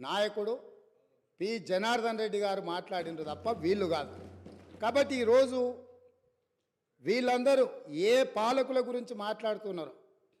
నాయకుడు పి. జనార్దన్ రెడ్డి గారు మాట్లాడినారు తప్ప వీళ్ళు కాదు. కాబట్టి ఈరోజు వీళ్ళందరూ ఏ పాలకుల గురించి మాట్లాడుతున్నారు?